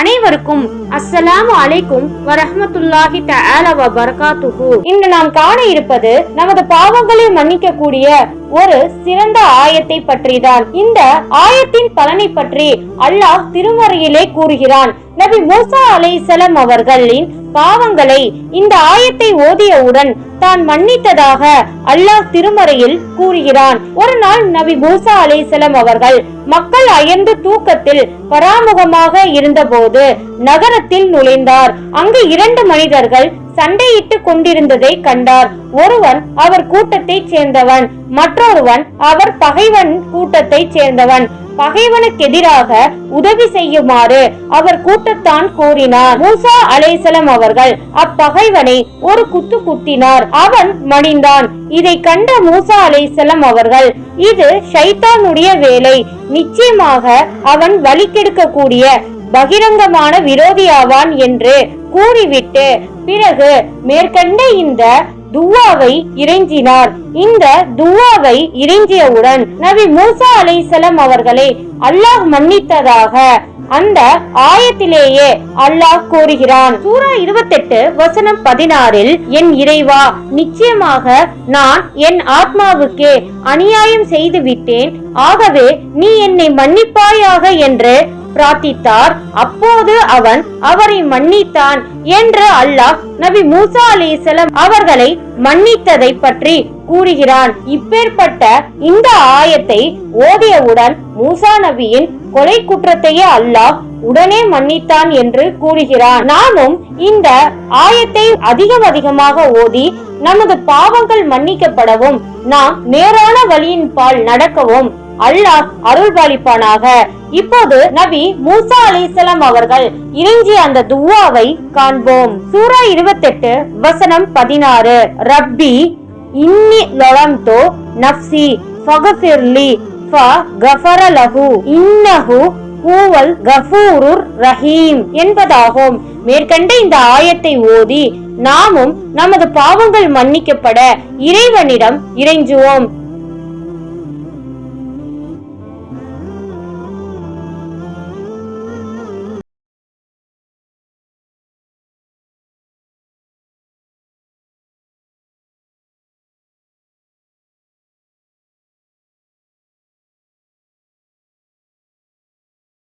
அனைவருக்கும் அஸ்ஸலாமு அலைக்கும் வரஹமத்துல்லாஹி தஆலா வ பரகாத்துஹு இன்று நாம் காண இருப்பது நமது பாவங்களை மன்னிக்க கூடிய ஒரு சிறந்த ஆயத்தை பற்றிதான். இந்த ஆயத்தின் பலனை பற்றி அல்லாஹ் திருமறையிலே கூறுகிறான். நபி மூசா அலைசலம் அவர்களின் பாவங்களை இந்த ஆயத்தை ஓதியவுடன் தான் மன்னித்ததாக அல்லாஹ் திருமறையில் கூறுகிறான். ஒரு நாள் நபி மூசா அலைசலம் அவர்கள் மக்கள் அயர்ந்து தூக்கத்தில் பராமுகமாக இருந்தபோது நகரத்தில் நுழைந்தார். அங்கு இரண்டு மனிதர்கள் சண்டையிட்டு கொண்டிருந்ததை கண்டார். ஒருவன் அவர் கூட்டத்தைச் சேர்ந்தவன் மற்றொருவன் அவர் பகைவன் கூட்டத்தைச் சேர்ந்தவன். பகைவனுக்கு எதிராக உதவி செய்யுமாறு அவர் கூட்டத்தான் கூறினார் மூசா அலைசலம் அவர்கள் அப்பகைவனை ஒரு குத்து குத்தினார். அவன் மடிந்தான். இதை கண்ட மூசா அலைசலம் அவர்கள் இது ஷைத்தானுடைய வேலை. நிச்சயமாக அவன் வலிக்கெடுக்கக்கூடிய பகிரங்கமான விரோதியாவான் என்று கூறிவிட்டு பிறகு மேற்கண்ட இந்த துவாவை இறைஞ்சினார். இந்த துவாவை இறைஞ்சியவுடன் நபி மூசா அலைசலம் அவர்களை அல்லாஹ் மன்னித்ததாக அந்த ஆயத்திலேயே அல்லாஹ் கூறுகிறான். சூரா இருபத்தெட்டு வசனம் பதினாறில் என் இறைவா நிச்சயமாக நான் என் ஆத்மாவுக்கு அநியாயம் செய்து விட்டேன் ஆகவே நீ என்னை மன்னிப்பாயாக என்று பிரார்த்தித்தார். அப்போது அவன் அவரை மன்னித்தான் என்று அல்லாஹ் நபி மூசா அலிசலம் அவர்களை மன்னித்ததை பற்றி கூறுகிறான். இப்பேற்பட்ட இந்த ஆயத்தை ஓதியவுடன் மூசா நபியின் கொலை குற்றத்தையே அல்லாஹ் உடனே மன்னித்தான் என்று கூறுகிறான். நாமும் இந்த ஆயத்தை அதிகம் அதிகமாக ஓதி நமது பாவங்கள் மன்னிக்கப்படவும் நாம் நேரான வழியின் பால் நடக்கவும் அல்லாஹ் அருள்பாலிப்பானாக இப்போது நபி மூசா அலிசலாம் அவர்கள் இறைஞ்சிய அந்த துவாவை காண்போம். சூரா இருபத்தெட்டு வசனம் பதினாறு. ரப்பி இன்னி லொலம்தோ நப்சி ஃபகஃபிர்லி ஃப கஃபர லஹு இன்னஹு ஹூவல் கஃபூருர் ரஹீம் என்பதாகும். மேற்கண்ட இந்த ஆயத்தை ஓதி நாமும் நமது பாவங்கள் மன்னிக்கப்பட இறைவனிடம் இறைஞ்சுவோம்.